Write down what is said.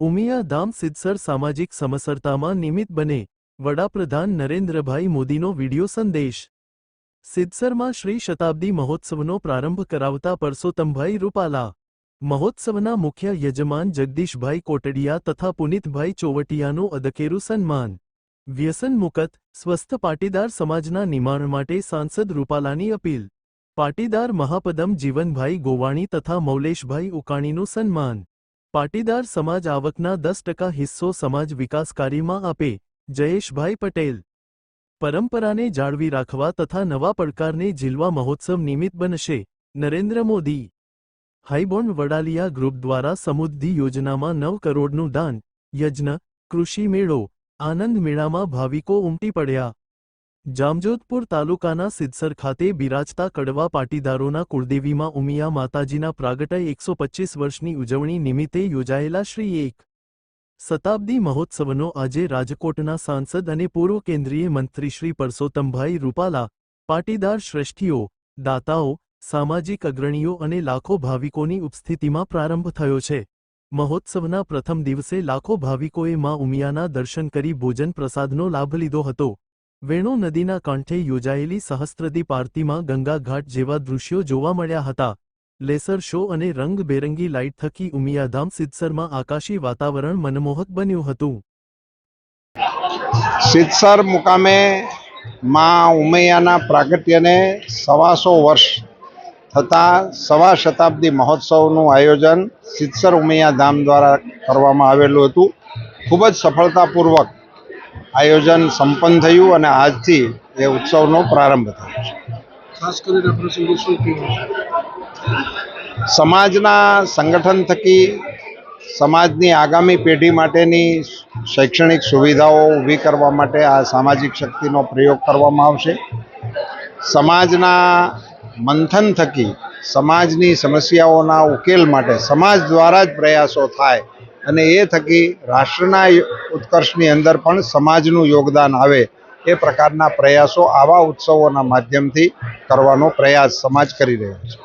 ઉમિયા ધામ સિદ્ધસર સામાજિક સમસરતામાં નિમિત્ત બને. વડાપ્રધાન નરેન્દ્રભાઈ મોદીનો વિડિયો સંદેશ. સિદ્ધસરમાં શ્રી શતાબ્દી મહોત્સવનો પ્રારંભ કરાવતા પરસોત્તમભાઈ રૂપાલા. મહોત્સવના મુખ્ય યજમાન જગદીશભાઈ કોટડિયા તથા પુનિતભાઈ ચોવટિયાનું અદકેરું સન્માન. વ્યસન મુકત, સ્વસ્થ પાટીદાર સમાજના નિર્માણ માટે સાંસદ રૂપાલાની અપીલ. પાટીદાર મહાપદમ જીવનભાઈ ગોવાણી તથા મૌલેશભાઈ ઉકાણીનું સન્માન. પાટીદાર સમાજ આવકના દસ ટકા હિસ્સો સમાજ વિકાસ કાર્યમાં આપે, જયેશભાઈ પટેલ. પરંપરાને જાળવી રાખવા તથા નવા પડકારને ઝીલવા મહોત્સવ નિમિત્ત બનશે, નરેન્દ્ર મોદી. હાઈબોન્ડ વડાલિયા ગ્રુપ દ્વારા સમુદ્ધિ યોજનામાં નવ કરોડનું દાન, યજ્ઞ, કૃષિ મેળો, આનંદ મેળામાં ભાવિકો ઉમટી પડ્યા. જામજોધપુર તાલુકાના સિદ્ધસર ખાતે બિરાજતા કડવા પાટીદારોના કુળદેવીમાં ઉમિયા માતાજીના પ્રાગટય એકસો વર્ષની ઉજવણી નિમિત્તે યોજાયેલા શ્રી એક શતાબ્દી મહોત્સવનો આજે રાજકોટના સાંસદ અને પૂર્વ કેન્દ્રીય મંત્રી શ્રી પરસોત્તમભાઈ રૂપાલા, પાટીદાર શ્રેષ્ઠીઓ, દાતાઓ, સામાજિક અગ્રણીઓ અને લાખો ભાવિકોની ઉપસ્થિતિમાં પ્રારંભ થયો છે. મહોત્સવના પ્રથમ દિવસે લાખો ભાવિકોએ માં ઉમિયાના દર્શન કરી ભોજન પ્રસાદનો લાભ લીધો હતો. વેણુ નદીના કાંઠે યોજાયેલી સહસ્ત્રદીપ આરતીમાં ગંગાઘાટ જેવા દૃશ્યો જોવા મળ્યા હતા. લેસર શો અને રંગબેરંગી લાઇટ થકી ઉમિયાધામ સિદ્ધસરમાં આકાશી વાતાવરણ મનમોહક બન્યું હતું. સિદ્ધસર મુકામે માં ઉમૈયાના પ્રાગટ્યને સવાસો વર્ષ થતાં સવા શતાબ્દી મહોત્સવનું આયોજન સિદ્ધસર ઉમૈયા ધામ દ્વારા કરવામાં આવેલું હતું. ખૂબ જ સફળતાપૂર્વક આયોજન સંપન્ન થયું અને આજથી એ ઉત્સવનો પ્રારંભ થયો છે. ખાસ કરીને પ્રસંગે શું કહેવું સમાજના સંગઠન થકી સમાજની આગામી પેઢી માટેની શૈક્ષણિક સુવિધાઓ ઊભી કરવા માટે આ સામાજિક શક્તિનો પ્રયોગ કરવામાં આવશે. સમાજના મંથન થકી સમાજની સમસ્યાઓના ઉકેલ માટે સમાજ દ્વારા જ પ્રયાસો થાય અને એ થકી રાષ્ટ્રના ઉત્કર્ષની અંદર પણ સમાજનું યોગદાન આવે એ પ્રકારના પ્રયાસો આવા ઉત્સવોના માધ્યમથી કરવાનો પ્રયાસ સમાજ કરી રહ્યો છે.